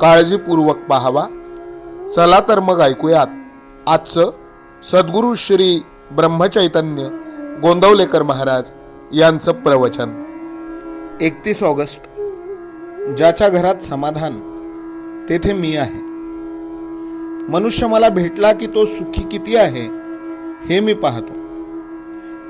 काळजीपूर्वक पाहावा. चला तर मग ऐकूयात. आजचं सद्गुरू श्री ब्रह्मचैतन्य गोंदवलेकर महाराज यांचं प्रवचन. एकतीस ऑगस्ट. ज्याच्या घरात समाधान तेथे मी आहे. मनुष्य मला भेटला की तो सुखी किती आहे हे मी पाहतो.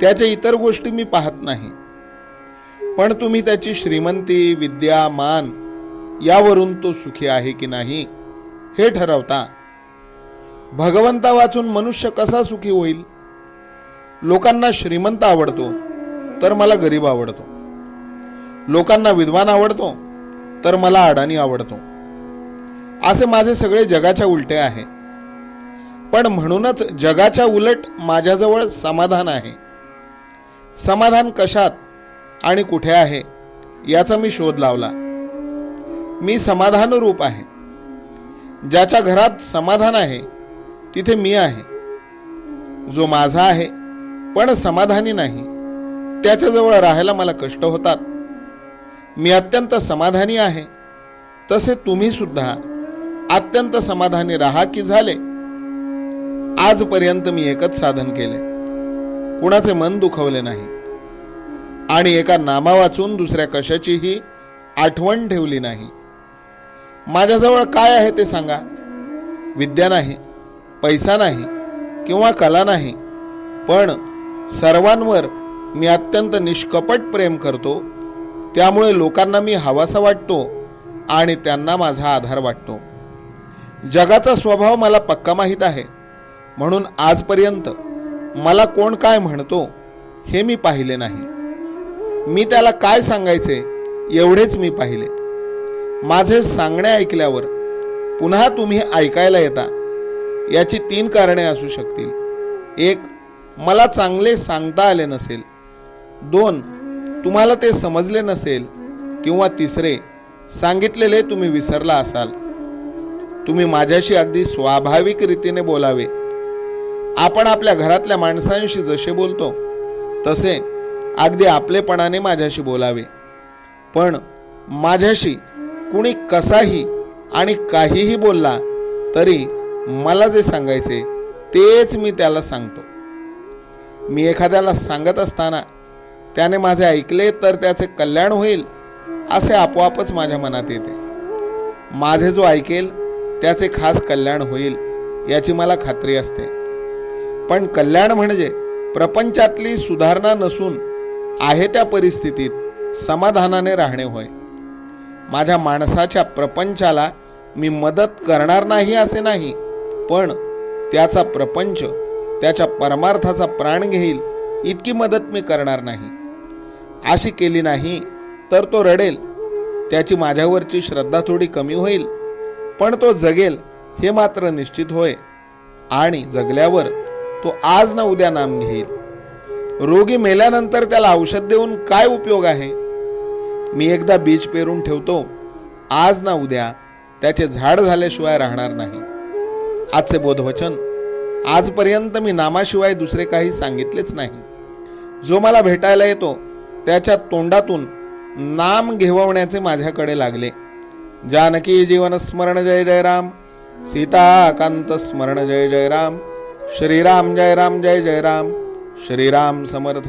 त्याच्या इतर गोष्टी मी पाहत नाही. पण तुम्ही त्याची श्रीमंती विद्या मान यावरून तो सुखी आहे की नाही हे ठरवता भगवंता वाचून मनुष्य कसा सुखी होईल? लोकांना श्रीमंत आवडतो तर मला गरीब आवडतो. लोकांना विद्वान आवडतो तर मला अडाणी आवडतो. असे माझे सगळे जगाच्या उलटे आहे. पण म्हणूनच जगाच्या उलट माझ्याजवळ समाधान आहे. समाधान कशात आणि कुठे आहे याचा मी शोध लावला. मी समाधान रूप आहे. ज्याच्या घरात समाधान आहे तिथे मी आहे. जो माझा आहे पण समाधानी नाही. त्याच्याजवळ राहायला मला कष्ट होतात. मी अत्यंत समाधानी आहे. तसे तुम्ही सुद्धा अत्यंत समाधानी राहा की झाले. आजपर्यंत मी एकच साधन केले. कुणाचे मन दुखवले नाही. आणि एका नामा वाचून दुसऱ्या कशाचीही आठवण ठेवली नाही. माझ्याजवळ काय आहे ते सांगा. विद्या नाही पैसा नाही किंवा कला नाही पण सर्वांवर मी अत्यंत निष्कपट प्रेम करतो त्यामुळे लोकांना मी हवासा वाटतो आणि त्यांना माझा आधार वाटतो. जगाचा स्वभाव मला पक्का माहीत आहे. म्हणून आजपर्यंत मला कोण काय म्हणतो हे मी पाहिले नाही. मी त्याला काय सांगायचे एवढेच मी पाहिले. माझे सांगणे ऐकल्यावर पुन्हा तुम्ही ऐकायला येता याची तीन कारणे असू शकतील. एक मला चांगले सांगता आले नसेल. दोन तुम्हाला ते समजले नसेल किंवा तिसरे सांगितलेले तुम्ही विसरला असाल. तुम्ही माझ्याशी अगदी स्वाभाविक रीतीने बोलावे. आपण आपल्या घरातल्या माणसांशी जसे बोलतो तसे अगदी आपलेपणाने माझ्याशी बोलावे. पण माझ्याशी कुणी कसाही आणि काहीही बोलला तरी मला जे सांगायचे तेच मी त्याला सांगतो. मी एखाद्याला सांगत असताना त्याने माझे ऐकले तर त्याचे कल्याण होईल असे आपोआपच माझ्या मनात येते. माझे जो ऐकेल त्याचे खास कल्याण होईल याची मला खात्री असते. पण कल्याण म्हणजे प्रपंचातली सुधारणा नसून आहे त्या परिस्थितीत समाधानाने राहणे होय. माझ्या माणसाच्या प्रपंचाला मी मदत करणार नाही असे नाही पण त्याचा प्रपंच त्याच्या परमार्थाचा प्राण घेईल इतकी मदत मी करणार नाही. अशी केली नाही तर तो रडेल. त्याची माझ्यावरची श्रद्धा थोडी कमी होईल पण तो जगेल हे मात्र निश्चित होय. आणि जगल्यावर तो आज ना उद्या नाम घेईल. रोगी मेल्यानंतर त्याला औषध देऊन काय उपयोग आहे? मी एकदा बीज पेरून ठेवतो. आज ना उद्या त्याचे झाड झाल्याशिवाय राहणार नाही. आजचे बोधवचन आजपर्यंत मी नामाशिवाय दुसरे काही सांगितलेच नाही. जो मला भेटायला येतो त्याच्या तोंडातून नाम घेवण्याचे माझ्याकडे लागले. जानकी जीवन स्मरण जय जय राम सीताकांत स्मरण जय जय राम श्रीराम जय राम जय जय राम श्रीराम समर्थ.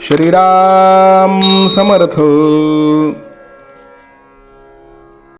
श्रीराम समर्थ।